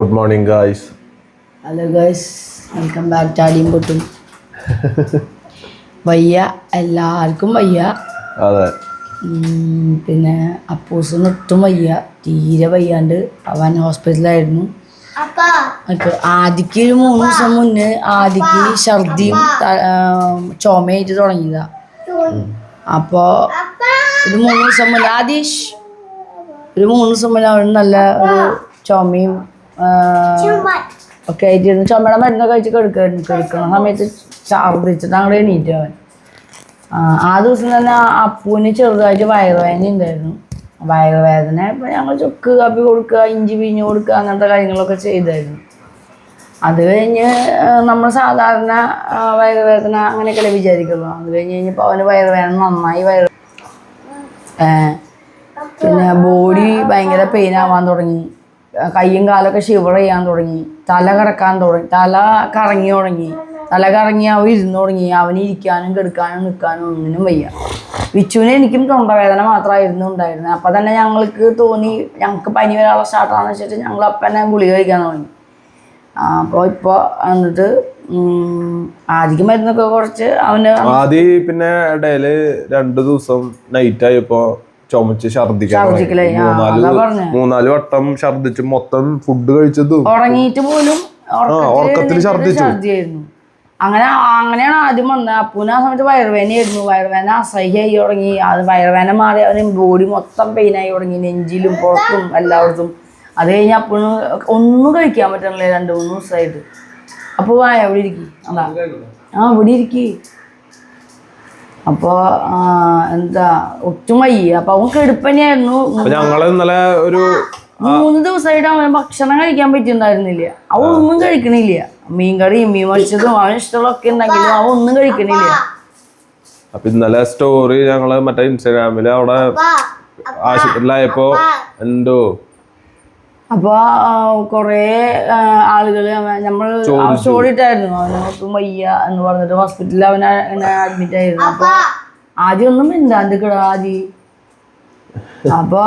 Good morning guys hello guys welcome back ചാടിയും പൊട്ടും വയ്യ എല്ലാവർക്കും വയ്യ. അതെ. ഉം, പിന്നെ അപ്പൂസിന് ഒട്ടും വയ്യ. തീരെ വയ്യാണ്ട് അവൻ ഹോസ്പിറ്റലായിരുന്നു ആദിക്ക് ഒരു മൂന്ന് ദിവസം മുന്നേ ആദിക്ക് ഛർദിയും ചുമയായിട്ട് തുടങ്ങിയതാ. അപ്പോ ഒരു മൂന്ന് ദിവസം മുന്നേ ആദീഷ് ഒരു മൂന്ന് ദിവസം മുന്നേ അവന് നല്ല ഒരു ചുമയും ഒക്കെ ആയിട്ടിരുന്നു ചുമയുടെ മരുന്നൊക്കെ കഴിച്ച് കിടക്കായിരുന്നു കിടക്കുന്ന സമയത്ത് ഛർദിച്ചിട്ട് അങ്ങോട്ട് എണീറ്റ് അവൻ. ആ, ദിവസം തന്നെ അപ്പൂന് ചെറുതായിട്ട് വയറുവേദന ഉണ്ടായിരുന്നു. വയറുവേദന. ഞങ്ങൾ ചുക്ക് കാപ്പി കൊടുക്കുക ഇഞ്ചി പിഞ്ഞ് കൊടുക്കുക അങ്ങനത്തെ കാര്യങ്ങളൊക്കെ ചെയ്തായിരുന്നു. അത് കഴിഞ്ഞ് നമ്മൾ സാധാരണ വയറുവേദന അങ്ങനെയൊക്കെയല്ലേ വിചാരിക്കുള്ളൂ. അത് കഴിഞ്ഞ് കഴിഞ്ഞപ്പോൾ അവന് വയറുവേദന നന്നായി വയറ് പിന്നെ ബോഡി ഭയങ്കര പെയിൻ ആവാൻ തുടങ്ങി. കയ്യും കാലൊക്കെ ഷിവർ ചെയ്യാൻ തുടങ്ങി. തല കറക്കാൻ തുടങ്ങി. തല കറങ്ങി തുടങ്ങി. തല കറങ്ങി അവൻ ഇരുന്ന് തുടങ്ങി. അവന് ഇരിക്കാനും കിടക്കാനും നിൽക്കാനും ഒന്നിനും വയ്യ. വിച്ചുവിന് എനിക്കും തൊണ്ടവേദന മാത്രമായിരുന്നു ഉണ്ടായിരുന്നത്. അപ്പം തന്നെ ഞങ്ങൾക്ക് തോന്നി ഞങ്ങൾക്ക് പനി വരാനുള്ള സ്റ്റാർട്ടാണെന്ന് വെച്ചിട്ട് ഞങ്ങൾ അപ്പനെ ഗുളിക കഴിക്കാൻ തുടങ്ങി. അപ്പോൾ ഇപ്പോൾ എന്നിട്ട് ആദ്യം മരുന്നൊക്കെ കുറച്ച് അവന് ആദ്യം പിന്നെ ഇടയിൽ രണ്ടു ദിവസം നൈറ്റ് ആയപ്പോ ചുമച്ച് ഛർദിക്കാൻ മൂന്നാൽ വട്ടം ഛർദിച്ച് മൊത്തം ഫുഡ് കഴിച്ചതും. ഉറങ്ങിയിട്ട് പോലും ഉറക്കത്തിൽ ഛർദിച്ചു അങ്ങനെ അങ്ങനെയാണ് ആദ്യം വന്നത്. അപ്പൂന് ആ സമയത്ത് വയറുവേനയായിരുന്നു വയറുവേന അസഹ്യമായി തുടങ്ങി. അത് വയറുവേന മാറി അവന് ബോഡി മൊത്തം പെയിനായി തുടങ്ങി. നെഞ്ചിലും പുറത്തും എല്ലായിടത്തും. അത് കഴിഞ്ഞ് അപ്പൂന് ഒന്നും കഴിക്കാൻ പറ്റണില്ല. രണ്ട് മൂന്ന് ദിവസമായിട്ട്. അപ്പോൾ വായ അവിടെ ഇരിക്കി? അതാ. ആ ഇവിടെ ഇരിക്കി. അപ്പോൾ എന്താ ഒട്ടും വയ്യ. അപ്പോൾ അവൻ കെടുപ്പനെയായിരുന്നു. അപ്പൊ ഞങ്ങൾ ഇന്നലെ ഒരു മൂന്ന് ദിവസമായിട്ട് അവന് ഭക്ഷണം കഴിക്കാൻ പറ്റുന്നുണ്ടായിരുന്നില്ല അവൻ ഒന്നും കഴിക്കണില്ല. മീൻകറിയും മീൻ മരിച്ചതും അവന് ഇഷ്ടമുള്ളതൊക്കെ ഉണ്ടെങ്കിലും അവൻ ഒന്നും കഴിക്കണില്ല. അപ്പൊ ഇന്നലെ സ്റ്റോറി ഞങ്ങൾ മറ്റേ ഇൻസ്റ്റാഗ്രാമിൽ അവിടെ ആശുപത്രിയിലായപ്പോ എന്തോ അപ്പൊ കൊറേ ആളുകൾ നമ്മൾ സ്റ്റോറി ഇട്ടായിരുന്നു അവന് ഒട്ടും വയ്യ എന്ന് പറഞ്ഞിട്ട് ഹോസ്പിറ്റലിൽ അവൻ അഡ്മിറ്റ് ആയിരുന്നു. അപ്പൊ ആദ്യം ഒന്നും മിണ്ടാണ്ട് ആദ്യം. അപ്പൊ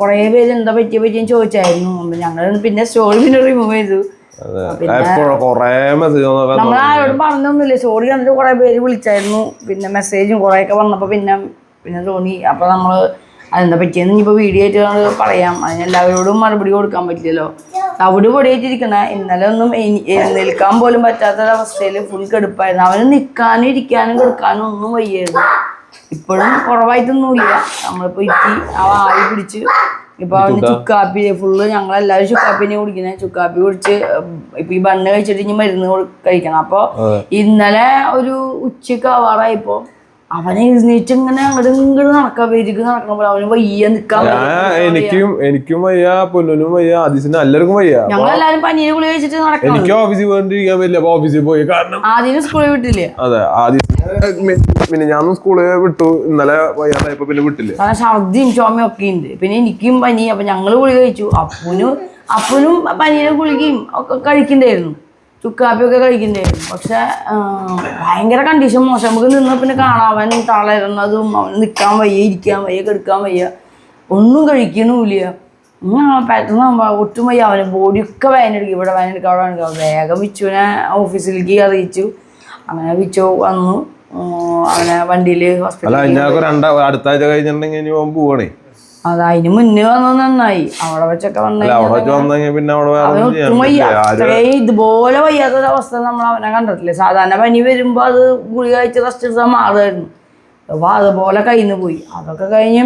കൊറേ പേര് എന്താ പറ്റിയ പറ്റിയും ചോദിച്ചായിരുന്നു. ഞങ്ങൾ പിന്നെ സ്റ്റോറി പിന്നെ റിമൂവ് ചെയ്തു. ആരോടും പറഞ്ഞൊന്നുമില്ല. സോറി കണ്ടിട്ട് കുറെ പേര് വിളിച്ചായിരുന്നു. പിന്നെ മെസ്സേജും കുറെ ഒക്കെ വന്നപ്പോ പിന്നെ പിന്നെ തോന്നി. അപ്പൊ നമ്മൾ അതെന്താ പറ്റിയെന്ന് ഇനിയിപ്പോ വീഡിയോ ആയിട്ട് പറയാം. അതിന് എല്ലാവരോടും മറുപടി കൊടുക്കാൻ പറ്റില്ലല്ലോ. അവിടെ പൊടിയായിട്ടിരിക്കണ ഇന്നലെ ഒന്നും നിൽക്കാൻ പോലും പറ്റാത്തൊരവസ്ഥയിൽ ഫുൾ കെടുപ്പായിരുന്നു. അവന് നിൽക്കാനും ഇരിക്കാനും കിടക്കാനും ഒന്നും വയ്യായിരുന്നു. ഇപ്പോഴും കുറവായിട്ടൊന്നുമില്ല. നമ്മളിപ്പോൾ ഇറ്റി ആ വായി പിടിച്ച് ഇപ്പൊ അവിടെ ചുക്കാപ്പി ഫുള്ള് ഞങ്ങളെല്ലാവരും ചുക്കാപ്പിനെ കുടിക്കുന്നത് ചുക്കാപ്പി കുടിച്ച് ഇപ്പൊ ഈ ബണ്ണ് കഴിച്ചിട്ട് ഇനി മരുന്ന് കഴിക്കണം. അപ്പൊ ഇന്നലെ ഒരു ഉച്ചയ്ക്ക് ആവാറായപ്പോ. അവനെ എഴുന്നേറ്റ് ഇങ്ങനെ അങ്ങോട്ട് ഇങ്ങോട്ട് നടക്കാൻ പേരിക്ക് പോലെ. അവന് വയ്യ നിക്കാൻ എനിക്കും എനിക്കും വയ്യ പൊന്നിനും വയ്യ അതിന് എല്ലാവർക്കും വയ്യ. ഞങ്ങളെല്ലാരും പനിയെ കുളി കഴിച്ചിട്ട് നടക്കാം എനിക്ക് ഓഫീസിൽ പോകാണ്ടിരിക്കാൻ പറ്റില്ല അപ്പൊ ഓഫീസിൽ പോയി കാരണം ആദ്യം സ്കൂളിൽ വിട്ടില്ലേ? അതെ ആദ്യം പിന്നെ ഞാനും സ്കൂളിൽ വിട്ടു ഇന്നലെ വയ്യാതായപ്പോ പിന്നെ വിട്ടില്ല. കാരണം ഛർദിയും ചുമയും ഒക്കെ ഉണ്ട്. പിന്നെ എനിക്കും പനി അപ്പൊ ഞങ്ങൾ കുളി കഴിച്ചു. അപ്പനും അപ്പനും പനീരെ ഗുളികയും ഒക്കെ കഴിക്കണ്ടായിരുന്നു. ചുക്കാപ്പിയൊക്കെ കഴിക്കുന്നതായിരുന്നു പക്ഷെ ഭയങ്കര കണ്ടീഷൻ മോശം. നമുക്ക് നിന്ന് പിന്നെ കാണാൻ തളരുന്നതും അവന് നിൽക്കാൻ വയ്യ ഇരിക്കാൻ വയ്യ കെടുക്കാൻ വയ്യ. ഒന്നും കഴിക്കണമില്ല പെട്ടെന്ന് ഒട്ടും വയ്യ. അവന് ബോഡിയൊക്കെ വേനെടുക്കും ഇവിടെ വേനെടുക്കുക അവിടെ വേണ്ടി വേഗം വിച്ചുവിനെ ഓഫീസിലേക്ക് അറിയിച്ചു. അങ്ങനെ വിച്ചു വന്നു. അവനെ വണ്ടിയിൽ ഹോസ്പിറ്റലിൽ അടുത്താഴ്ച കഴിഞ്ഞിട്ടുണ്ടെങ്കിൽ പോവാണേ. അത് അതിന് മുന്നേ വന്നത് നന്നായി. അവിടെ വെച്ചൊക്കെ വന്നു അത്രയും ഇതുപോലെ വയ്യാത്തൊരവസ്ഥ നമ്മൾ അവനെ കണ്ടിട്ടില്ല? സാധാരണ പനി വരുമ്പോൾ അത് ഗുളിക കഴിച്ച് റെസ്റ്റ് എടുത്താൽ മാറുമായിരുന്നു. അപ്പോൾ അതുപോലെ കയ്യിൽ പോയി. അതൊക്കെ കഴിഞ്ഞ്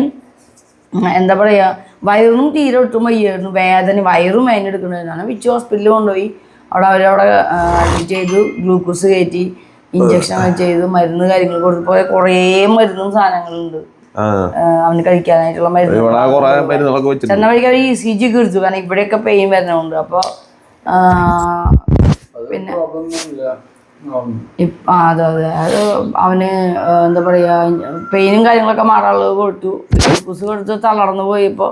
എന്താ പറയാ വയറും തീരെ ഒട്ടും വയ്യായിരുന്നു. വേദന വയറും വേദന എടുക്കണമായിരുന്നു. വിച്ച് ഹോസ്പിറ്റലിൽ കൊണ്ടുപോയി. അവിടെ അവരവിടെ അഡ്മിറ്റ് ചെയ്തു. ഗ്ലൂക്കോസ് കയറ്റി ഇഞ്ചക്ഷൻ ചെയ്തു. മരുന്ന് കാര്യങ്ങൾ കൊടുത്തപ്പോൾ കുറേ മരുന്നും സാധനങ്ങളുണ്ട്. അവന് കഴിക്കാനായിട്ടുള്ള മരുന്ന് ഇവിടെ കുറെ മരുന്നുകളൊക്കെ വെച്ചിട്ടുണ്ട്. ചെന്ന വഴിക്ക് അവർ ഇ സി ജി ഒക്കെ എടുത്തു. കാരണം ഇവിടെയൊക്കെ പെയിൻ വരുന്നുണ്ട്. അപ്പോൾ പിന്നെ ആ അതെ അതെ. അത് അവന് എന്താ പറയുക പെയിനും കാര്യങ്ങളൊക്കെ മാറാനുള്ളത് കൊടുത്തു. ഗ്ലൂക്കോസ് കൊടുത്ത് തളർന്നു പോയപ്പോൾ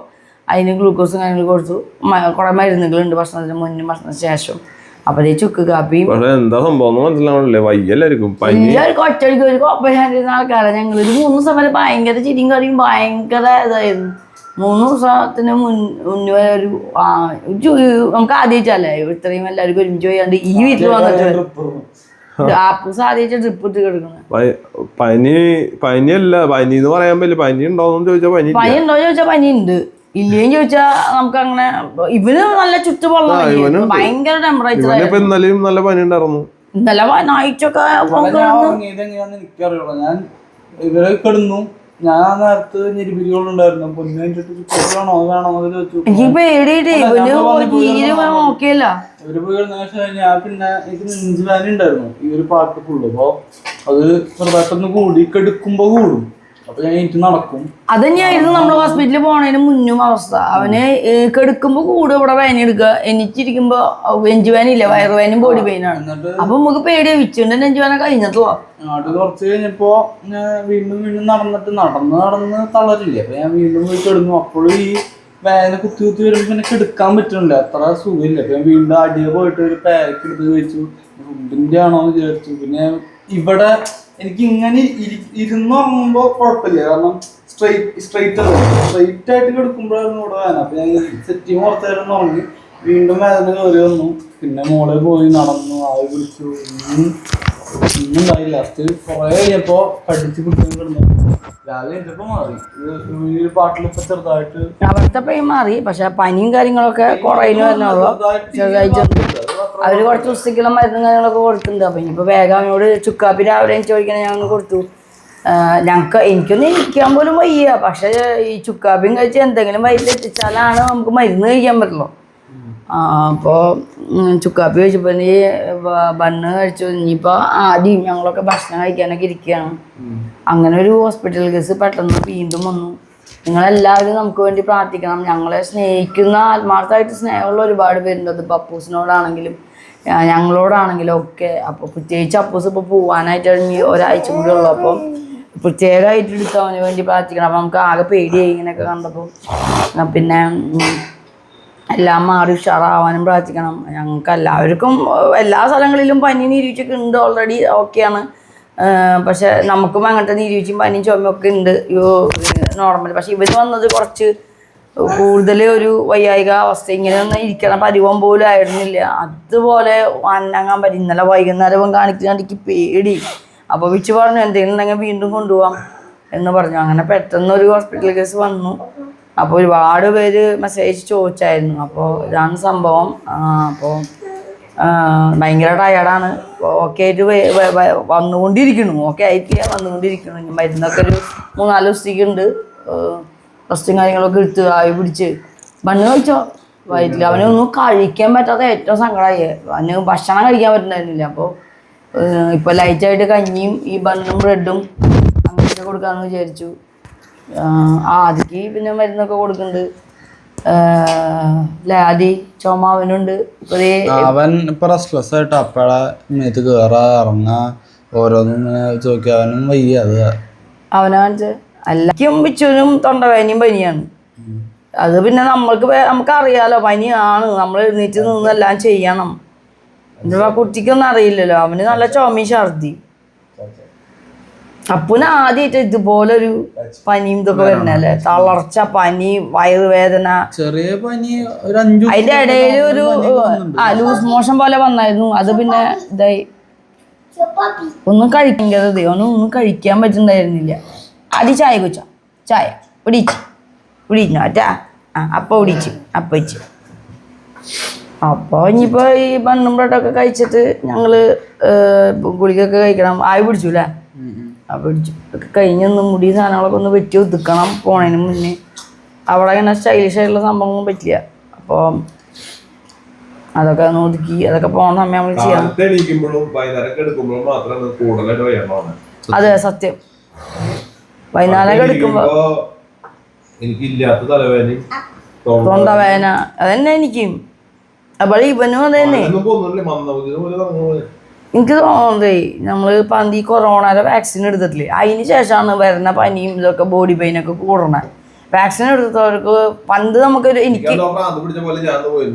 അതിന് ഗ്ലൂക്കോസും കാര്യങ്ങളും കൊടുത്തു. കുറെ കുറേ മരുന്നുകളുണ്ട് ഭക്ഷണത്തിന് മുന്നും ഭക്ഷണത്തിന് ശേഷം. അപ്പൊ ചുക്ക് കാപ്പിയും. എന്താ സംഭവം മനസ്സിലാവണില്ലേ. വയ്യല്ലായിരിക്കും. എല്ലാവർക്കും ഒരു കോപ്പറേഷൻ ആൾക്കാരാണ് ഞങ്ങൾ ഒരു മൂന്ന് ദിവസം വരെ ഭയങ്കര ചിരിയും കറിയും ഭയങ്കര ഇതായിരുന്നു. മൂന്ന് ദിവസത്തിന് മുന്നേ ഒരു നമുക്ക് ആദ്യമായിട്ടല്ലേ ഇത്രയും എല്ലാവർക്കും ഒരുമിച്ച് പോയാണ്ട് ഈ വീട്ടിൽ വന്നിട്ട് പനി പനിയല്ല. പനി എന്ന് പറയാൻ പറ്റില്ല. പനി ഉണ്ടോന്ന് ചോദിച്ചാൽ പനി പനി ഉണ്ടോ ചോദിച്ചാൽ പനി ഉണ്ട് ഇല്ലേന്ന് ചോദിച്ചാ നമുക്ക് അങ്ങനെ ഇവന് നല്ല ഇവനുണ്ട്. ഭയങ്കര ടെമ്പറേച്ചർ ഇന്നലെയും നല്ല പനി ഉണ്ടായിരുന്നു. ഇന്നലെ ഞാൻ ഞാൻ ഇവരെ കിടന്നു. ഞാൻ നേരത്ത് ഞെരിപിരികളുണ്ടായിരുന്നു വേണോ? പോയി ഞാൻ പിന്നെ എനിക്ക് ഉണ്ടായിരുന്നു ഈ ഒരു പാട്ട് ഫുള്ള് അപ്പൊ അത് ചെറുതായിട്ടൊന്ന് കൂടി കെടുക്കുമ്പോ കൂടും. അത് തന്നെയായിരുന്നു നമ്മൾ ഹോസ്പിറ്റലിൽ പോണതിന് മുന്നും അവസ്ഥ. അവന് കെടുക്കുമ്പോ കൂടെ ഇവിടെ വേന എടുക്കുക. എനിച്ചിരിക്കുമ്പോ നെഞ്ചു വേനില്ല വയറു വേനും ബോഡി പെയിനാണ് ആണ്. അപ്പൊ നമുക്ക് പേടിയാ. വിച്ചുണ്ട് നെഞ്ചു വേന നാട്ടിൽ അത് കുറച്ച് കഴിഞ്ഞപ്പോ വീണ്ടും വീണ്ടും നടന്നിട്ട് നടന്ന് നടന്ന് തളരില്ലേ. അപ്പൊ ഞാൻ വീണ്ടും പോയി കിടന്നു. അപ്പോഴും ഈ വേദന കുത്തി കുത്തി വരുമ്പോ പിന്നെ കിടക്കാൻ പറ്റുന്നില്ല. അത്ര സുഖമില്ല. അപ്പൊ ഞാൻ വീണ്ടും അടിയെ പോയിട്ട് ഒരു പാരക്ക് എടുത്ത് കഴിച്ചു. ഫുഡിന്റെ ആണോ എന്ന് വിചാരിച്ചു. പിന്നെ ഇവിടെ എനിക്ക് ഇങ്ങനെ ഇരി- ഇരുന്നുറങ്ങുമ്പോ കുഴപ്പമില്ല കാരണം സ്ട്രൈറ്റ് സ്ട്രൈറ്റ് സ്ട്രൈറ്റ് ആയിട്ട് കിടക്കുമ്പോഴായിരുന്നു ഇവിടെ വേദന. അപ്പൊ ഞാൻ സെറ്റ് ചെയ്യുമ്പോൾ കുറച്ച് നേരം ഉറങ്ങി. വീണ്ടും വേദന കയറി വന്നു. പിന്നെ മോളെ പോയി നടന്നു. ആവി പിടിച്ചു ഒന്നും ഉണ്ടായില്ല. ലാസ്റ്റ് കൊറേ കഴിഞ്ഞപ്പോ കടിച്ച് കുട്ടികൾ കിടന്നു. രാവിലെ മാറി. ഈ ചെറുതായിട്ട് അവിടുത്തെ പെയിൻ മാറി. പക്ഷെ പനിയും കാര്യങ്ങളൊക്കെ കുറയുന്നു ചെറുതായിട്ട് അവർ കുറച്ച് ദിവസത്തേക്കുള്ള മരുന്നും കാര്യങ്ങളൊക്കെ കൊടുക്കുന്നുണ്ട് അപ്പൊ ഇനിയിപ്പോ വേഗം അവനോട് ചുക്കാപ്പി രാവിലെ ചോദിക്കണേ ഞാൻ കൊടുത്തു. ഞങ്ങൾക്ക് എനിക്കൊന്നും ഇരിക്കാൻ പോലും വയ്യ. പക്ഷെ ഈ ചുക്കാപ്പിയും കഴിച്ച് എന്തെങ്കിലും വയറ്റിൽ എത്തിച്ചാലാണ് നമുക്ക് മരുന്ന് കഴിക്കാൻ പറ്റുള്ളൂ. അപ്പോൾ ചുക്കാപ്പി കഴിച്ചപ്പോൾ നീ ബണ്ണ് കഴിച്ചു. ഇനിയിപ്പോൾ ആദ്യം ഞങ്ങളൊക്കെ ഭക്ഷണം കഴിക്കാനൊക്കെ ഇരിക്കുകയാണ്. അങ്ങനെ ഒരു ഹോസ്പിറ്റൽ കേസ് പെട്ടെന്ന് വീണ്ടും വന്നു. നിങ്ങളെല്ലാവരും നമുക്ക് വേണ്ടി പ്രാർത്ഥിക്കണം. ഞങ്ങളെ സ്നേഹിക്കുന്ന ആത്മാർത്ഥമായിട്ട് സ്നേഹമുള്ള ഒരുപാട് പേരുണ്ട്. അത് പപ്പൂസിനോടാണെങ്കിലും ഞങ്ങളോടാണെങ്കിലും ഒക്കെ. അപ്പോൾ പ്രത്യേകിച്ച് അപ്പൂസ് ഇപ്പോൾ പോവാനായിട്ടാണ് ഇനി ഒരാഴ്ച കൂടി ഉള്ളു. അപ്പം പ്രത്യേകമായിട്ട് എടുത്ത് അവന് വേണ്ടി പ്രാർത്ഥിക്കണം. അപ്പം നമുക്ക് ആകെ പേടിയായി ഇങ്ങനെയൊക്കെ കണ്ടപ്പോൾ. പിന്നെ എല്ലാം മാറി ഉഷാറാവാനും പ്രാർത്ഥിക്കണം. ഞങ്ങൾക്ക് എല്ലാവർക്കും എല്ലാ സ്ഥലങ്ങളിലും പനി നിരീക്ഷിച്ചൊക്കെ ഉണ്ട്. ഓൾറെഡി ഓക്കെയാണ് പക്ഷെ നമുക്കും അങ്ങനത്തെ നിരീക്ഷിച്ചും പനിയും ചുമയൊക്കെ ഉണ്ട്. നോർമൽ പക്ഷെ ഇവന് വന്നത് കുറച്ച് കൂടുതൽ ഒരു വൈകാരിക അവസ്ഥ. ഇങ്ങനെ ഒന്ന് ഇരിക്കണ പരിവം പോലും ആയിരുന്നില്ല. അതുപോലെ അന്നങ്ങാൻ പറ്റും. ഇന്നലെ വൈകുന്നേരം കാണിക്കാണ്ട് എനിക്ക് പേടി. അപ്പോൾ വിച്ച് പറഞ്ഞു എന്തെങ്കിലും ഉണ്ടെങ്കിൽ വീണ്ടും കൊണ്ടുപോകാം എന്ന് പറഞ്ഞു. അങ്ങനെ പെട്ടെന്ന് ഒരു ഹോസ്പിറ്റൽ കേസ് വന്നു. അപ്പോൾ ഒരുപാട് പേര് മെസ്സേജ് ചോദിച്ചായിരുന്നു. അപ്പോൾ ഇതാണ് സംഭവം. അപ്പോൾ ഭയങ്കര ടയർഡാണ് ഓക്കെ ആയിട്ട് വെ- വെ- വെ- വന്നുകൊണ്ടിരിക്കുന്നു. ഓക്കെ ആയിട്ടില്ല വന്നുകൊണ്ടിരിക്കുന്നു. ഇനി മരുന്നൊക്കെ ഒരു മൂന്നാൽ ദിവസത്തേക്ക് ഉണ്ട്. റെസ്റ്റും കാര്യങ്ങളൊക്കെ എടുത്ത് ആവി പിടിച്ച്. മണ്ണ് കഴിച്ചോ? വയറ്റിൽ അവനൊന്നും കഴിക്കാൻ പറ്റാത്ത ഏറ്റവും സങ്കടമായി അവന് ഭക്ഷണം കഴിക്കാൻ പറ്റുന്നില്ല അപ്പോൾ ഇപ്പോൾ ലൈറ്റായിട്ട് കഞ്ഞിയും ഈ ബണ്ണും ബ്രെഡും അങ്ങനെയൊക്കെ കൊടുക്കാമെന്ന് വിചാരിച്ചു. ആദിക്ക് പിന്നെ മരുന്നൊക്കെ കൊടുക്കുന്നുണ്ട്. ലാദി ചുമ അവനുണ്ട്. അവൻ ഇപ്പൊ റെസ്റ്റ്ലെസ് ആയിട്ട്. അപ്പഴ മേത്ത് കേറാ ഇറങ്ങാ. ഓരോന്നും ചോദിക്കാൻ ചോദിക്കുക അവനും വയ്യ അത്. അവനാണെന്ന് എല്ലാക്കും പിച്ചുവിനും തൊണ്ടവേനയും പനിയാണ്. അത് പിന്നെ നമ്മൾക്ക് നമുക്കറിയാലോ നമുക്ക് അറിയാലോ പനിയാണ്. നമ്മൾ എഴുന്നേറ്റ് നിന്നെല്ലാം ചെയ്യണം. എന്താ കുട്ടിക്കൊന്നും അറിയില്ലല്ലോ. അവന് നല്ല ചുമയും ഛർദി. അപ്പുന ആദ്യമായിട്ട് ഇതുപോലൊരു പനിയും ഇതൊക്കെ വരുന്നല്ലേ തളർച്ച പനി വയറുവേദന. ചെറിയ പനി ഒരു അതിന്റെ ഇടയിൽ ഒരു ലൂസ് മോഷൻ പോലെ വന്നായിരുന്നു. അത് പിന്നെ ഇതായി. ഒന്നും കഴിക്കേണ്ടത് ഒന്നും ഒന്നും കഴിക്കാൻ പറ്റുന്നുണ്ടായിരുന്നില്ല ആദ്യം ചായ കുച്ച ചായ. പിടിച്ച് പിടിച്ചു അറ്റാ ആ അപ്പ പിടിച്ച് അപ്പം വെച്ച് അപ്പോൾ ഇനിയിപ്പോൾ ഈ ബണ്ണും ബ്രെഡൊക്കെ കഴിച്ചിട്ട് ഞങ്ങൾ ഗുളികയൊക്കെ കഴിക്കണം. ആയി പിടിച്ചു അല്ലേ പിടിച്ചു. ഒക്കെ കഴിഞ്ഞൊന്ന് മുടി സാധനങ്ങളൊക്കെ ഒന്ന് വെട്ടി ഒതുക്കണം പോണതിന് മുന്നേ. അവിടെ ഇങ്ങനെ സ്റ്റൈലിഷ് ആയിട്ടുള്ള സംഭവമൊന്നും പറ്റില്ല. അപ്പോൾ അതൊക്കെ ഒന്ന് ഒതുക്കി അതൊക്കെ പോണ സമയം നമ്മൾ ചെയ്യാം. അതെ സത്യം. വൈകുന്നേരം എനിക്കില്ലാത്ത തലവേദനയും തൊണ്ട തൊണ്ടവേദന അതന്നെ എനിക്കും. അപ്പോൾ ഇവനും അതന്നെ. എനിക്ക് തോന്നുന്നതേ നമ്മൾ പന്തി കൊറോണയുടെ വാക്സിൻ എടുത്തിട്ടില്ലേ? അതിന് ശേഷമാണ് വരുന്ന പനിയും ഇതൊക്കെ ബോഡി പെയിനൊക്കെ കൂടണേ വാക്സിൻ എടുത്തവർക്ക് പണ്ട് നമുക്ക് എനിക്ക് പോയി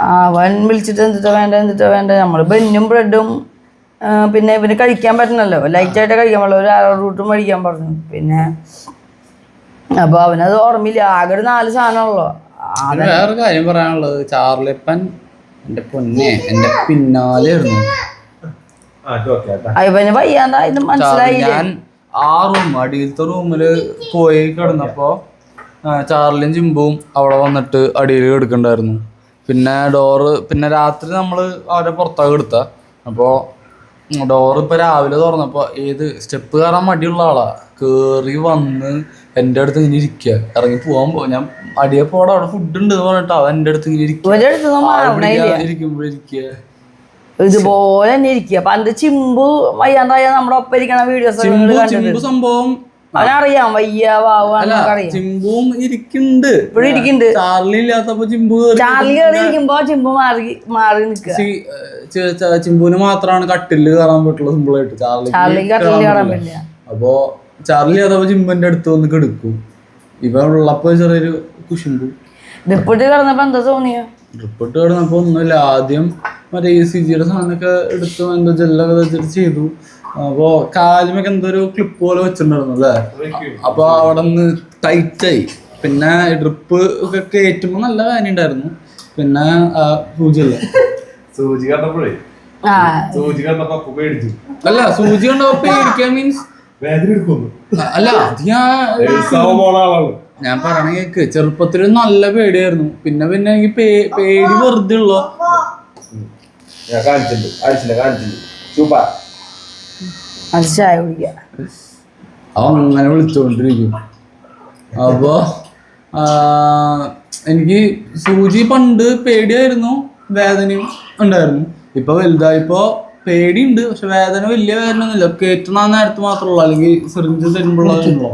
അവൻ വിളിച്ചിട്ട് എന്തിട്ടാ വേണ്ട എന്തിട്ടാ വേണ്ട? നമ്മൾ ബെന്നും ബ്രെഡും പിന്നെ ഇവന് കഴിക്കാൻ പറ്റണല്ലോ. ലൈറ്റായിട്ട് കഴിക്കാൻ പാടില്ല ഒരു ആറോ റൂട്ടും കഴിക്കാൻ പറഞ്ഞു. പിന്നെ അപ്പൊ അവനത് ഓർമ്മയില്ല. ആകെ ഒരു നാല് സാധനമുള്ളൂ വേറെ കാര്യം പറയാനുള്ളത്. ചാർലിപ്പൻ എന്റെ പൊന്നെ എന്റെ പിന്നാലെയായിരുന്നു ചോദിക്കാട്ടാ ഇവന് വയ്യാണ്ടായത് മനസ്സിലായില്ല? ഞാൻ ആ റൂം അടിയിലത്തെ റൂമിൽ പോയി കിടന്നപ്പോ ആ, ചാർലിയും ചിമ്പും അവിടെ വന്നിട്ട് അടിയിൽ കിടക്കണ്ടായിരുന്നു. പിന്നെ ഡോറ് പിന്നെ രാത്രി നമ്മൾ അവരെ പുറത്താക്കി എടുത്ത. അപ്പോൾ ഡോറ് ഇപ്പോൾ രാവിലെ തുറന്നപ്പോൾ ഏത് സ്റ്റെപ്പ് കയറാൻ മടിയുള്ള ആളാ. കയറി വന്ന് എന്റെ അടുത്ത് ഇങ്ങനെ ഇരിക്കുക ഇറങ്ങി പോകാൻ പോ ഞാൻ അടിയെ പോടാ. അവിടെ ഫുഡ് ഉണ്ട് എന്ന് പറഞ്ഞിട്ട് അവൻ എന്റെ അടുത്ത് ഇങ്ങനെ മാറണില്ല ഇരിക്കുമ്പോഴിരിക്കുക ഇതുപോലെ തന്നെ ഇരിക്കുക പണ്ട് ചിമ്പു വയ്യാണ്ടായ നമ്മുടെ ഒപ്പം ഇരിക്കണ വീഡിയോസ് ചിമ്പു സംഭവം അവനറിയാം ചിമ്പുവും ഇരിക്കുന്നുണ്ട്. ഇപ്പോഴും ഇരിക്കുന്നുണ്ട്. ചാർലി ഇല്ലാത്തപ്പോ ചിമ്പു ചാർലി കയറി ഇരിക്കുമ്പോ ചിമ്പു മാറി മാറി നിക്കുക ചിമ്പുവിന് മാത്രമാണ് കട്ടിൽ കയറാൻ പറ്റുള്ള സിമ്പിൾ ആയിട്ട്. ചാർലി ചാർലി കട്ടിൽ കയറാൻ പറ്റില്ല. അപ്പോ ചാർലി അഥവാ ചിമ്പുവിന്റെ അടുത്ത് വന്ന് കെടുക്കും. ഇവ ഉള്ളപ്പോ ചെറിയൊരു കുശുമ്പു. ഡിപ്പിട്ട് കിടന്നപ്പോ എന്താ തോന്നിയോ? റിപ്പോർട്ട് കിടന്നപ്പോ ഒന്നുമില്ല. ആദ്യം മറ്റേ ഈ സി ജിയുടെ സാധനമൊക്കെ എടുത്തു എന്താ ജെല്ലൊക്കെ വെച്ചിട്ട് ചെയ്തു. അപ്പോ കാലുമൊക്കെ എന്തോ ഒരു ക്ലിപ്പ് പോലെ വെച്ചിട്ടുണ്ടായിരുന്നു അല്ലേ? അപ്പൊ അവിടെ നിന്ന് ടൈറ്റായി പിന്നെ ഡ്രിപ്പ് ഒക്കെ കയറ്റുമ്പോ നല്ല വേന ഉണ്ടായിരുന്നു. പിന്നെ സൂചിയല്ലേ സൂചി കണ്ടപ്പോഴേ? സൂചി കണ്ടപ്പോ പേടിച്ചു. അല്ല സൂചി കണ്ടപ്പോ പേടിക്കാൻ മീൻസ് അല്ല അത് ഞാൻ ആളാണ്. ഞാൻ പറയണ കേക്ക് ചെറുപ്പത്തിൽ നല്ല പേടിയായിരുന്നു. പിന്നെ പിന്നെ എനിക്ക് പേടി വെറുതെ ഉള്ളു. ഞാൻ കാണിച്ചിട്ടുണ്ട് അയച്ചില്ല കാണിച്ചിട്ടുണ്ട്. സൂപ്പർ. അത് ചായ കുടിക്കുക അവൻ അങ്ങനെ വിളിച്ചോണ്ടിരിക്കും. അപ്പോ ആ, എനിക്ക് സൂചി പണ്ട് പേടിയായിരുന്നു വേദനയും ഉണ്ടായിരുന്നു. ഇപ്പൊ വലുതായിപ്പോ പേടിയുണ്ട് പക്ഷെ വേദന വലിയ വേദന ഒന്നുമില്ല കേറ്റുന്ന നേരത്ത് മാത്രമുള്ളൂ അല്ലെങ്കിൽ സിറിഞ്ച് തരുമ്പോഴുള്ളൂ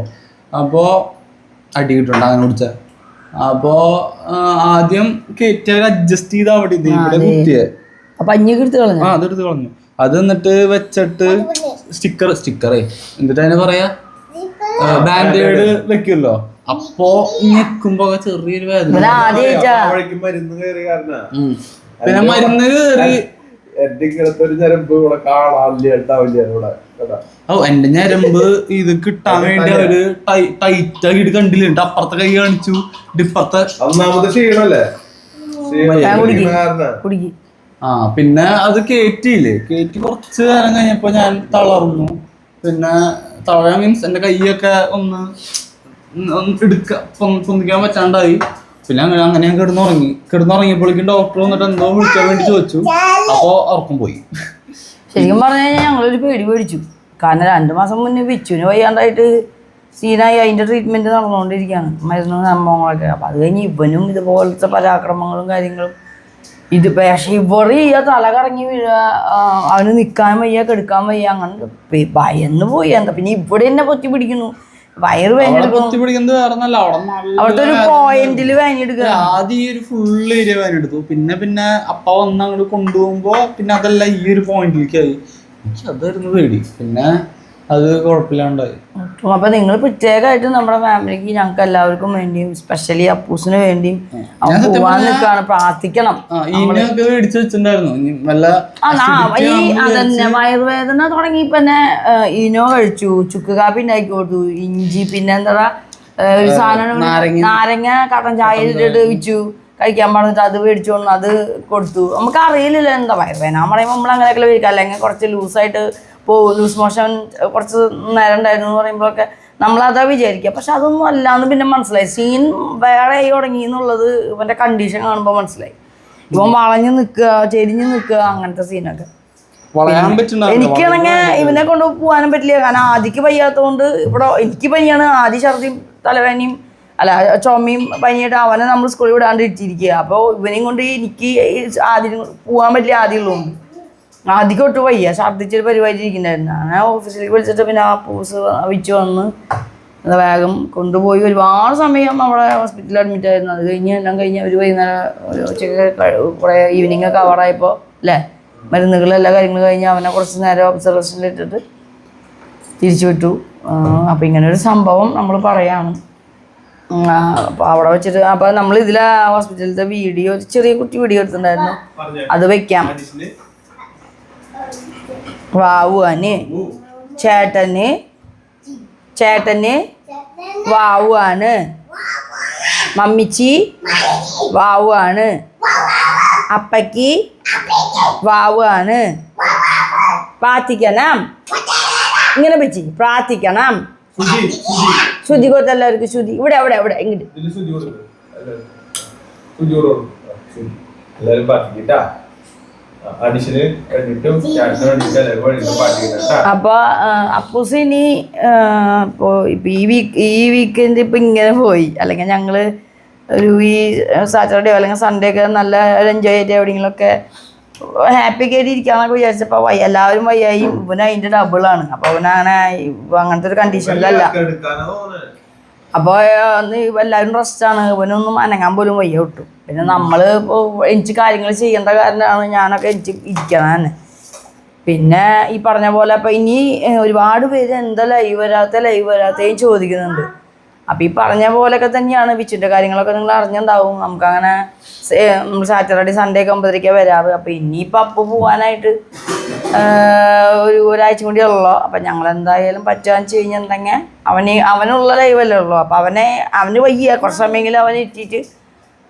അപ്പോ അടി കിട്ടുണ്ട് അങ്ങനെ കുടിച്ച അപ്പോ ആ, ആദ്യം കേറ്റാൻ അഡ്ജസ്റ്റ് ചെയ്ത് അവിടെ ഇതേ ഇവിടെ കുത്തിയേ. അപ്പൊ അഞ്ഞെടുത്ത് എടുത്ത് കളഞ്ഞു? ആ അതെടുത്ത് കളഞ്ഞു. അത് എന്നിട്ട് വെച്ചിട്ട് സ്റ്റിക്കർ സ്റ്റിക്കറേ എന്നിട്ട് അതിനെ പറയാ ബാൻഡേഡ് വെക്കുമല്ലോ അപ്പോ ഞെക്കുമ്പോ ചെറിയൊരു വേദന. പിന്നെ മരുന്ന് കയറി. ഓ എന്റെ ഞരമ്പ് ഇത് കിട്ടാൻ വേണ്ടി അവർ ടൈറ്റ് ആക്കിട്ട് കണ്ടില്ല? അപ്പുറത്തെ കൈ കാണിച്ചു. ഇപ്പുറത്തെ ഒന്നാമത് ക്ഷീണല്ലേ? ആ പിന്നെ അത് കേറ്റിയില്ലേ? കേറ്റി കുറച്ച് നേരം കഴിഞ്ഞപ്പോ ഞാൻ തളർന്നു. പിന്നെ തളരാൻ മീൻസ് എന്റെ കൈയൊക്കെ ഒന്ന് ഒന്ന് എടുക്കാൻ പറ്റാണ്ടായി. പിന്നെ അങ്ങനെ അങ്ങനെ ഞാൻ കിടന്നുറങ്ങി. കിടന്നുറങ്ങിയപ്പോഴേക്കും ഡോക്ടർ വന്നിട്ട് എന്തോ വിളിക്കാൻ വേണ്ടി ചോദിച്ചു. അപ്പോ ഉറക്കം പോയി. ശരിക്കും പറഞ്ഞു കഴിഞ്ഞാൽ ഞങ്ങളൊരു പേടി പേടിച്ചു. കാരണം രണ്ട് മാസം മുന്നേ വിച്ചുവിന് വയ്യാണ്ടായിട്ട് സീനായി അതിന്റെ ട്രീറ്റ്മെന്റ് നടന്നുകൊണ്ടിരിക്കുകയാണ് മരുന്നും സംഭവങ്ങളൊക്കെ. അപ്പൊ അത് കഴിഞ്ഞ് ഇവനും ഇതുപോലത്തെ പരാക്രമങ്ങളും കാര്യങ്ങളും ഇത് പക്ഷെ ഇവർ ഈ തല കറങ്ങി വീഴുക അവന് നിൽക്കാൻ വയ്യ കെടുക്കാൻ വയ്യ അങ്ങനെ ഭയന്ന് പോയി. എന്താ പിന്നെ ഇവിടെ തന്നെ പൊത്തി പിടിക്കുന്നു വയറ് അവിടുത്തെ ഒരു പോയിന്റിൽ വേനെടുക്കുക ആദ്യം ഈ ഒരു ഫുൾ ഏരിയ പിന്നെ പിന്നെ അപ്പ വന്ന് അങ്ങോട്ട് കൊണ്ടുപോകുമ്പോ പിന്നെ അതല്ല ഈ ഒരു പോയിന്റിലേക്കായി എനിക്ക് അതായിരുന്നു പേടി. പിന്നെ അത് കുഴപ്പമില്ലാണ്ടായി. അപ്പൊ നിങ്ങൾ പ്രത്യേകമായിട്ട് നമ്മുടെ ഫാമിലിക്ക് ഞങ്ങൾക്ക് എല്ലാവർക്കും വേണ്ടിയും സ്പെഷ്യലി അപ്പൂസിന് വേണ്ടിയും അവൻ പോവാൻ നിൽക്കാണ്. പ്രാർത്ഥിക്കണം. വയറുവേദന തുടങ്ങി പിന്നെ ഇനോ കഴിച്ചു. ചുക്ക് കാപ്പി ഉണ്ടാക്കി കൊടുത്തു ഇഞ്ചി പിന്നെ എന്താ ഒരു സാധനം നാരങ്ങ. കട്ടൻ ചായ വെച്ചു. കഴിക്കാൻ പറഞ്ഞിട്ട് അത് മേടിച്ചു കൊണ്ട് അത് കൊടുത്തു. നമുക്ക് അറിയില്ലല്ലോ എന്താ വയറുവേദന. പറയുമ്പോൾ നമ്മൾ അങ്ങനെയൊക്കെ കഴിക്കാം അല്ലെങ്കിൽ കുറച്ച് ലൂസായിട്ട് പോകും ലൂസ് മോഷൻ കുറച്ച് നേരം ഉണ്ടായിരുന്നു എന്ന് പറയുമ്പോഴൊക്കെ നമ്മളതാ വിചാരിക്കുക. പക്ഷെ അതൊന്നും അല്ലാന്ന് പിന്നെ മനസ്സിലായി. സീൻ വേറെ ആയി തുടങ്ങി എന്നുള്ളത് ഇവന്റെ കണ്ടീഷൻ കാണുമ്പോൾ മനസ്സിലായി. ഇവൻ വളഞ്ഞു നിൽക്കുക ചെരിഞ്ഞു നിൽക്കുക അങ്ങനത്തെ സീനൊക്കെ. എനിക്കാണെങ്കിൽ ഇവനെ കൊണ്ട്? പോകാനും പറ്റില്ല. കാരണം ആദിക്ക് പയ്യാത്തതുകൊണ്ട് ഇവിടെ എനിക്ക് പനിയാണ്. ആദ്യ ഛർദിയും തലവേനയും അല്ല ചുമയും പനിയായിട്ട് അവനെ നമ്മൾ സ്കൂളിൽ വിടാണ്ട് ഇട്ടിരിക്കുക അപ്പോൾ ഇവനെയും കൊണ്ട് എനിക്ക് ആദ്യം പോകാൻ പറ്റില്ല ആദ്യമുള്ളതുകൊണ്ട്. ആദ്യം ഒട്ട് വയ്യ. ഛർദിച്ചൊരു പരിപാടി ഇരിക്കുന്നുണ്ടായിരുന്നു. അങ്ങനെ ഓഫീസിലേക്ക് വിളിച്ചിട്ട് പിന്നെ ആ പൂസ് അവിച്ച് വന്ന് വേഗം കൊണ്ടുപോയി. ഒരുപാട് സമയം നമ്മളെ ഹോസ്പിറ്റലിൽ അഡ്മിറ്റ് ആയിരുന്നു. അത് കഴിഞ്ഞ് എല്ലാം കഴിഞ്ഞ് ഒരു വൈകുന്നേരം ഒരു ഉച്ചയ്ക്ക് കുറേ ഈവനിങ് ഒക്കെ കവറായപ്പോൾ അല്ലേ? മരുന്നുകൾ എല്ലാ കാര്യങ്ങളും കഴിഞ്ഞ് അവനെ കുറച്ച് നേരം ഒബ്സർവേഷനിൽ ഇട്ടിട്ട് തിരിച്ചു വിട്ടു. അപ്പം ഇങ്ങനെ ഒരു സംഭവം നമ്മൾ പറയാണ്. അപ്പോൾ അവിടെ വെച്ചിട്ട് അപ്പോൾ നമ്മൾ ഇതിലെ ഹോസ്പിറ്റലിലത്തെ വീഡിയോ ചെറിയ കുട്ടി വീഡിയോ എടുത്തിട്ടുണ്ടായിരുന്നു. അത് വെക്കാം. അനീഷിന് വാവുവാന് ചേട്ടന്. ചേട്ടന് ആണ് മമ്മിച്ചി വാവു ആണ് അപ്പക്ക് അപ്പയ്ക്ക് ആണ് പ്രാർത്ഥിക്കണം. ഇങ്ങനെ വെച്ച് പ്രാർത്ഥിക്കണം. ശുചി കൊടുത്ത എല്ലാവർക്കും ശുചി. ഇവിടെ അവിടെ അവിടെ ഇങ്ങോട്ട് എല്ലാവരും. സുജി വേണ്ടിട്ട് അപ്പൂസ് ഇനി ഈ വീക്ക് ഈ വീക്കെൻഡ് ഇപ്പൊ ഇങ്ങനെ പോയി. അല്ലെങ്കിൽ ഞങ്ങൾ ഒരു ഈ സാറ്റർഡേ അല്ലെങ്കിൽ സൺഡേ ഒക്കെ നല്ല എൻജോയ് ചെയ്ത് എവിടെയെങ്കിലുമൊക്കെ ഹാപ്പി കയറി ആയിട്ട് ഇരിക്കാന്നൊക്കെ വിചാരിച്ചപ്പോൾ വയ്യ എല്ലാവരും വയ്യായി. ഇവന് അതിന്റെ ഡബിളാണ് അപ്പോൾ അവനങ്ങനെ ഇവ അങ്ങനത്തെ ഒരു കണ്ടീഷനിലല്ല അപ്പൊ തോന്നുന്നത് അപ്പോൾ അന്ന് എല്ലാവരും റെസ്റ്റാണ് ഇവനൊന്നും അനങ്ങാൻ പോലും വയ്യ വിട്ടു പിന്നെ നമ്മൾ എനിക്ക് കാര്യങ്ങൾ ചെയ്യേണ്ട കാരണമാണ് ഞാനൊക്കെ എനിക്ക് ഇരിക്കണം തന്നെ. പിന്നെ ഈ പറഞ്ഞ പോലെ അപ്പം ഇനി ഒരുപാട് പേര് എന്താ ലൈവ് വരാത്ത ലൈവ് വരാത്തയും ചോദിക്കുന്നുണ്ട്. അപ്പം ഈ പറഞ്ഞ പോലെയൊക്കെ തന്നെയാണ്. വിച്ചിന്റെ കാര്യങ്ങളൊക്കെ നിങ്ങൾ അറിഞ്ഞിട്ടുണ്ടാവും നമുക്കങ്ങനെ നമ്മൾ സാറ്റർഡേ സൺഡേ ഒക്കെ ഒമ്പതരയ്ക്ക് വരാറ്. അപ്പം ഇനിയിപ്പോൾ അപ്പോൾ പോകാനായിട്ട് ഒരു ഒരാഴ്ച കൂടി ഉള്ളോ? അപ്പം ഞങ്ങൾ എന്തായാലും പറ്റുകയെന്ന് വെച്ച് കഴിഞ്ഞിട്ടുണ്ടെങ്കിൽ അവന് അവനുള്ള ലൈവല്ലേ ഉള്ളൂ. അപ്പം അവനെ അവന് വയ്യ. കുറച്ച് സമയമെങ്കിലും അവനെ ഇട്ടിട്ട്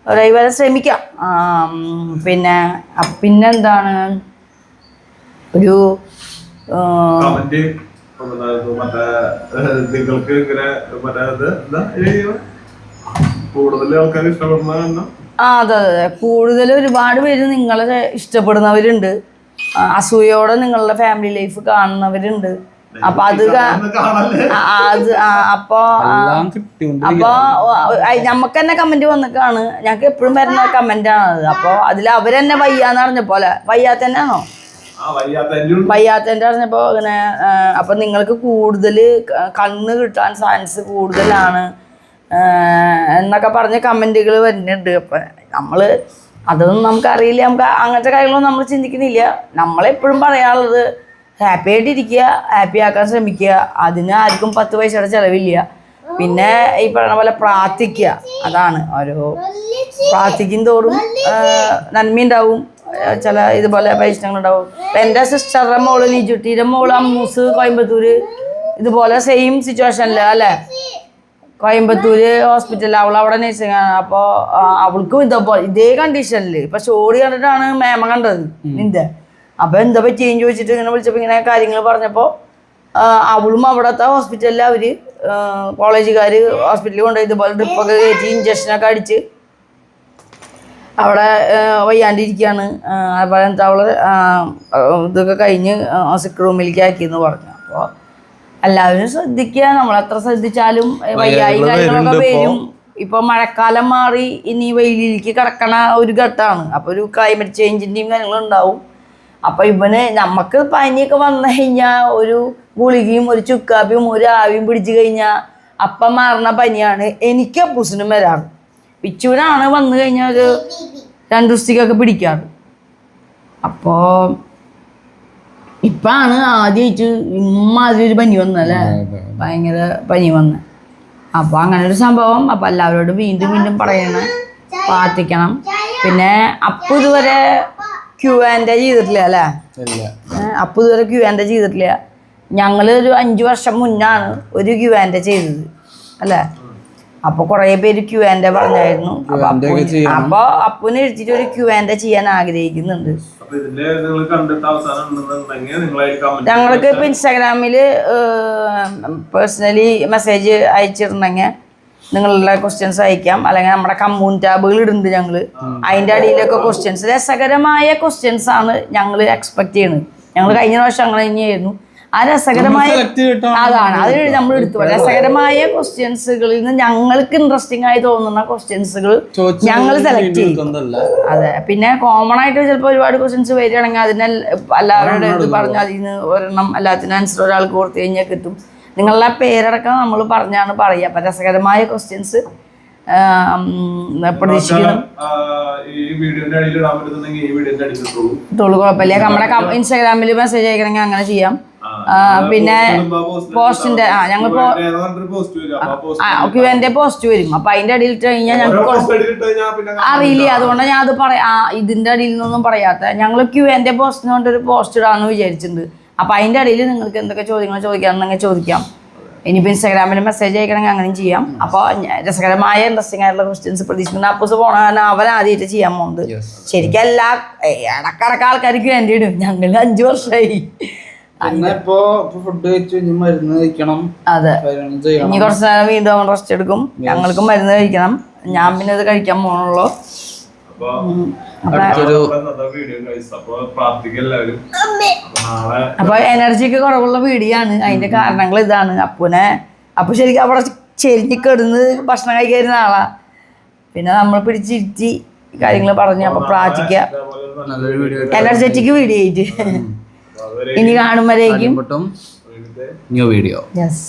വരാൻ ശ്രമിക്കാം. പിന്നെ പിന്നെന്താണ്? ഒരു നിങ്ങൾക്ക് ഇങ്ങനെ? കൂടുതൽ ആൾക്കാർ ഇഷ്ടപ്പെടുന്ന ആ അതെ അതെ കൂടുതൽ ഒരുപാട് പേര് നിങ്ങളെ ഇഷ്ടപ്പെടുന്നവരുണ്ട്. അസൂയോടെ നിങ്ങളുടെ ഫാമിലി ലൈഫ് കാണുന്നവരുണ്ട്. അപ്പൊ അത് കാണല്ലേ? ആ, അത് അപ്പോ അപ്പൊ നമുക്ക് തന്നെ കമന്റ് വന്നിക്കാണ്. ഞങ്ങൾക്ക് എപ്പോഴും വരുന്ന കമന്റ് ആണ് അത് അപ്പൊ അതിൽ അവരെന്നെ വയ്യാന്ന് പറഞ്ഞ പോലെ വയ്യാത്ത തന്നെയാണോ. വയ്യാത്തതിന്റെ അറിഞ്ഞപ്പോൾ ഇങ്ങനെ അപ്പൊ നിങ്ങൾക്ക് കൂടുതൽ കണ്ണ് കിട്ടാൻ ചാൻസ് കൂടുതലാണ്. എന്നൊക്കെ പറഞ്ഞ് കമന്റുകൾ വരുന്നുണ്ട്. അപ്പൊ നമ്മൾ അതൊന്നും നമുക്കറിയില്ല. നമുക്ക് അങ്ങനത്തെ കാര്യങ്ങളൊന്നും നമ്മൾ ചിന്തിക്കുന്നില്ല. നമ്മളെപ്പോഴും പറയാനുള്ളത് ഹാപ്പി ആയിട്ട് ആയിട്ടിരിക്കുക ഹാപ്പി ആക്കാൻ ശ്രമിക്കുക. അതിന് ആർക്കും പത്ത് പൈസയുടെ ചിലവില്ല. പിന്നെ ഈ പറയുന്ന പോലെ പ്രാർത്ഥിക്കുക. അതാണ് ഓരോ പ്രാർത്ഥിക്കും തോറും നന്മയുണ്ടാവും ചില ഇതുപോലെ പരീക്ഷണങ്ങളുണ്ടാവും ഇപ്പം എന്റെ സിസ്റ്ററുടെ മോൾ നിജുട്ടിയുടെ മോൾ അമ്മൂസ് കോയമ്പത്തൂര് ഇതുപോലെ സെയിം സിറ്റുവേഷനിൽ അല്ലേ? കോയമ്പത്തൂര് ഹോസ്പിറ്റലിൽ അവൾ അവിടെ നഴ്സിംഗ് ആണ്. അപ്പോൾ അവൾക്കും ഇതേപോലെ ഇതേ കണ്ടീഷനിൽ ഇപ്പം സ്റ്റോറി കണ്ടിട്ടാണ് മേമ കണ്ടത് നിന്റെ. അപ്പോൾ എന്താ പറ്റിയെന്ന് ചോദിച്ചിട്ട് ഇങ്ങനെ വിളിച്ചപ്പോൾ ഇങ്ങനെ കാര്യങ്ങൾ പറഞ്ഞപ്പോൾ അവളും അവിടുത്തെ ഹോസ്പിറ്റലിൽ അവർ കോളേജുകാർ ഹോസ്പിറ്റലിൽ കൊണ്ടുപോയി ഇതുപോലെ ഡ്രിപ്പൊക്കെ കയറ്റി ഇഞ്ചക്ഷനൊക്കെ അടിച്ച് അവിടെ വയ്യാണ്ടിരിക്കുകയാണ് അതുപോലെ എന്താ അവൾ ഇതൊക്കെ കഴിഞ്ഞ് സിക്ക് റൂമിലേക്ക് ആക്കിയെന്ന് പറഞ്ഞു. അപ്പോൾ എല്ലാവരും ശ്രദ്ധിക്കുക. നമ്മൾ എത്ര ശ്രദ്ധിച്ചാലും വയ്യായി കാര്യങ്ങളൊക്കെ വരും. ഇപ്പൊ മഴക്കാലം മാറി ഇനി വെയിലിലേക്ക് കിടക്കണ ഒരു ഘട്ടമാണ്. അപ്പോൾ ഒരു ക്ലൈമറ്റ് ചേഞ്ചിന്റെയും കാര്യങ്ങളും ഉണ്ടാവും. അപ്പൊ ഇവന് നമുക്ക് പനിയൊക്കെ വന്നു കഴിഞ്ഞാൽ ഒരു ഗുളികയും ഒരു ചുക്കാപ്പിയും ഒരു ആവിയും പിടിച്ചു കഴിഞ്ഞാൽ അപ്പം മാറുന്ന പനിയാണ്. എനിക്ക് അപ്പൂസിനും വരാറ്. പിച്ചുവിനാണ് വന്നു കഴിഞ്ഞാൽ ഒരു രണ്ട് ദിവസത്തേക്കൊക്കെ പിടിക്കാറ്. അപ്പോ ഇപ്പാണ് ആദ്യമായിട്ട് ഇമ്മാതിരി ഒരു പനി വന്നല്ലേ ഭയങ്കര പനി വന്ന്. അപ്പോൾ അങ്ങനെ ഒരു സംഭവം. അപ്പോൾ എല്ലാവരോടും വീണ്ടും വീണ്ടും പറയണം. പ്രാർത്ഥിക്കണം. പിന്നെ അപ്പു ഇതുവരെ ക്യൂ ആൻഡ് ചെയ്തിട്ടില്ല അല്ലേ? അപ്പൊ ഇതുവരെ ക്യൂ ആൻഡ് ചെയ്തിട്ടില്ല. ഞങ്ങൾ ഒരു അഞ്ചു വർഷം മുന്നാണ് ഒരു ക്യൂ ആൻഡ് ചെയ്തത്. അല്ലേ? അപ്പൊ കുറേ പേര് ക്യൂ ആൻഡ് പറഞ്ഞായിരുന്നു. അപ്പൊ അപ്പുനെ എഴുതിയിട്ട് ഒരു ക്യൂ ആൻഡ് ചെയ്യാൻ ആഗ്രഹിക്കുന്നുണ്ട്. ഞങ്ങൾക്ക് ഇപ്പൊ ഇൻസ്റ്റാഗ്രാമിൽ പേഴ്സണലി മെസ്സേജ് അയച്ചിട്ടുണ്ടെങ്കിൽ നിങ്ങളുടെ ക്വസ്റ്റ്യൻസ് അയക്കാം. അല്ലെങ്കിൽ നമ്മുടെ കമ്മൂൺ ടാബുകൾ ഇടുന്നുണ്ട് ഞങ്ങൾ അതിന്റെ അടിയിലൊക്കെ ക്വസ്റ്റ്യൻസ് രസകരമായ ക്വസ്റ്റ്യൻസ് ആണ് ഞങ്ങൾ എക്സ്പെക്ട് ചെയ്യുന്നത് ഞങ്ങൾ കഴിഞ്ഞ പ്രാവശ്യം അങ്ങനെ തന്നെയായിരുന്നു. ആ രസകരമായ അതാണ്. അത് നമ്മൾ എടുത്തു രസകരമായ ക്വസ്റ്റ്യൻസുകളിൽ നിന്ന് ഞങ്ങൾക്ക് ഇൻട്രസ്റ്റിംഗ് ആയി തോന്നുന്ന ക്വസ്റ്റ്യൻസുകൾ ഞങ്ങൾ സെലക്ട് ചെയ്യും അതെ. പിന്നെ കോമൺ ആയിട്ട് ചിലപ്പോൾ ഒരുപാട് ക്വസ്റ്റ്യൻസ് വരികയാണെങ്കിൽ അതിനെ എല്ലാവരുടെ ഇത് പറഞ്ഞാൽ അതിൽ നിന്ന് ഒരെണ്ണം എല്ലാത്തിനും ആൻസർ ഒരാൾക്ക് കൊടുത്തു കഴിഞ്ഞാൽ കിട്ടും. നിങ്ങളുടെ പേരടക്കം നമ്മൾ പറഞ്ഞാണ് പറയുക. അപ്പം രസകരമായ ക്വസ്റ്റ്യൻസ് പ്രതീക്ഷിക്കുന്നു. കുഴപ്പമില്ല. നമ്മുടെ ഇൻസ്റ്റാഗ്രാമിൽ മെസ്സേജ് അയക്കണമെങ്കിൽ അങ്ങനെ ചെയ്യാം. പിന്നെ പോസ്റ്റിന്റെ ആ ഞങ്ങൾ എന്റെ പോസ്റ്റ് വരും. അപ്പൊ അതിന്റെ അടിയിൽ ഇട്ട് കഴിഞ്ഞാൽ ഞങ്ങൾക്ക് അറിയില്ല. അതുകൊണ്ട് ഞാൻ അത് പറയാ ഇതിന്റെ അടിയിൽ നിന്നൊന്നും പറയാത്ത. ഞങ്ങൾ ക്യൂ എന്റെ പോസ്റ്റിന് കൊണ്ടൊരു പോസ്റ്റ് ഇടാന്ന് വിചാരിച്ചിട്ടുണ്ട്. അപ്പൊ അതിന്റെ ഇടയിൽ നിങ്ങൾക്ക് എന്തൊക്കെ ചോദ്യങ്ങൾ ചോദിക്കാമെന്നെങ്കിൽ ചോദിക്കാം. ഇനിയിപ്പോൾ ഇൻസ്റ്റാഗ്രാമിൽ മെസ്സേജ് അയക്കണമെങ്കിൽ അങ്ങനെയും ചെയ്യാം. അപ്പോൾ രസകരമായ ഇൻട്രസ്റ്റിംഗ് ആയിട്ടുള്ള ക്വസ്റ്റ്യൻസ് പ്രതീക്ഷിക്കുന്ന. അപ്പൂസ് പോണ കാരണം അവൻ ആദ്യമായിട്ട് ചെയ്യാൻ പോകുന്നത് ശരിക്കും എല്ലാ ഇടക്കിടക്ക് ആൾക്കാർക്ക് വേണ്ടി ഇടും ഞങ്ങൾ അഞ്ചു വർഷമായി അതെ. ഇനി കുറച്ച് നേരം വീണ്ടും റെസ്റ്റ് എടുക്കും. ഞങ്ങൾക്ക് മരുന്ന് കഴിക്കണം. ഞാൻ പിന്നെ ഇത് കഴിക്കാൻ പോകണുള്ളൂ അപ്പൊ എനർജിക്ക് കുറവുള്ള വീടിയാണ് അതിന്റെ കാരണങ്ങൾ ഇതാണ്. അപ്പുനെ അപ്പൊ ശരിക്കും അവിടെ ചെരിഞ്ഞ് കിടന്ന് ഭക്ഷണം കഴിക്കായിരുന്ന ആളാ. പിന്നെ നമ്മൾ പിടിച്ചിരുത്തി കാര്യങ്ങൾ പറഞ്ഞു. അപ്പൊ വീഡിയോ എനർജറ്റിക് വീഡിയോ ആയിട്ട് ഇനി കാണുമ്പോഴേക്കും. New video yes